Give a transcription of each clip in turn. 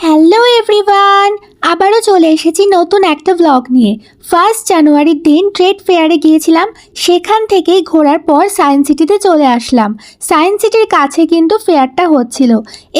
Hello everyone আবারও চলে এসেছি নতুন একটা ব্লগ নিয়ে। ফার্স্ট জানুয়ারির দিন ট্রেড ফেয়ারে গিয়েছিলাম, সেখান থেকেই ঘোরার পর সায়েন্স সিটিতে চলে আসলাম। সায়েন্স সিটির কাছে কিন্তু ফেয়ারটা হচ্ছিল।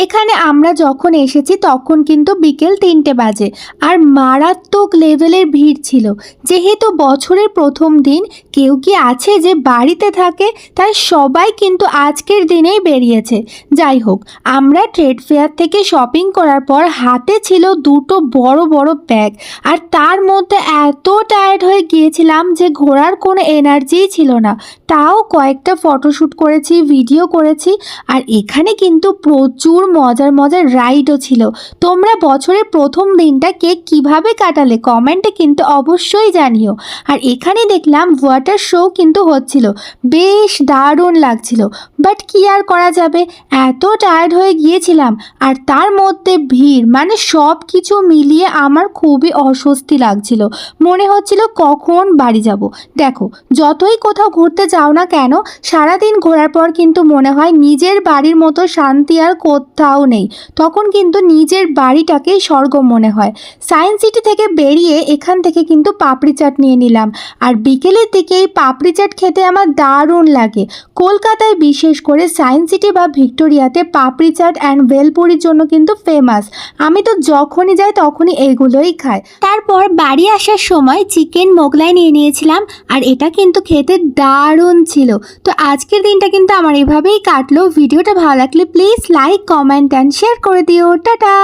এখানে আমরা যখন এসেছি তখন কিন্তু বিকেল তিনটে বাজে, আর মারাত্মক লেভেলের ভিড় ছিল। যেহেতু বছরের প্রথম দিন, কেউ কি আছে যে বাড়িতে থাকে, তাই সবাই কিন্তু আজকের দিনেই বেরিয়েছে। যাই হোক, আমরা ট্রেড ফেয়ার থেকে শপিং করার পর হাতে ছিল দুটো বড় বড় বড় ব্যাগ আর তার মধ্যে এত টায়ার্ড হয়ে গিয়েছিলাম যে ঘোরার কোনো এনার্জিই ছিল না। তাও কয়েকটা ফটোশ্যুট করেছি ভিডিও করেছি, আর এখানে কিন্তু প্রচুর মজার মজার রাইডও ছিল। তোমরা বছরের প্রথম দিনটা কে কীভাবে কাটালে কমেন্টে কিন্তু অবশ্যই জানিও। আর এখানে দেখলাম ওয়াটার শো কিন্তু হচ্ছিল। বেশ দারুণ লাগছিল। বাট কি আর করা যাবে? এত টায়ার্ড হয়ে গিয়েছিলাম। আর তার মধ্যে ভিড় মানে সব কিছু মিলিয়ে আমার খুবই অস্বস্তি লাগছিল। মনে হচ্ছিল কখন বাড়ি যাব। দেখো, যতই কোথাও ঘুরতে যাও না কেন, সারাদিন ঘোরার পর কিন্তু মনে হয় নিজের বাড়ির মতো শান্তি আর কোথাও নেই। তখন কিন্তু নিজের বাড়িটাকেই স্বর্গ মনে হয়। সায়েন্স সিটি থেকে বেরিয়ে এখান থেকে কিন্তু পাপড়ি চাট নিয়ে নিলাম। আর বিকেলের দিকে এই পাপড়ি চাট খেতে আমার দারুণ লাগে। কলকাতায় বিশেষ করে সায়েন্স সিটি বা ভিক্টোরিয়াতে পাপড়ি চাট অ্যান্ড ভেলপুরির জন্য কিন্তু ফেমাস আমি তো যখনই যাই তখনই এগুলোই খায়। তারপর বাড়ি আসার সময় চিকেন মোগলাই নিয়ে নিয়েছিলাম, আর এটা কিন্তু খেতে দারুণ ছিল। তো আজকের দিনটা কিন্তু আমার এভাবেই কাটলো। ভিডিওটা ভালো লাগলে please like comment and share করে দিও। টাটা!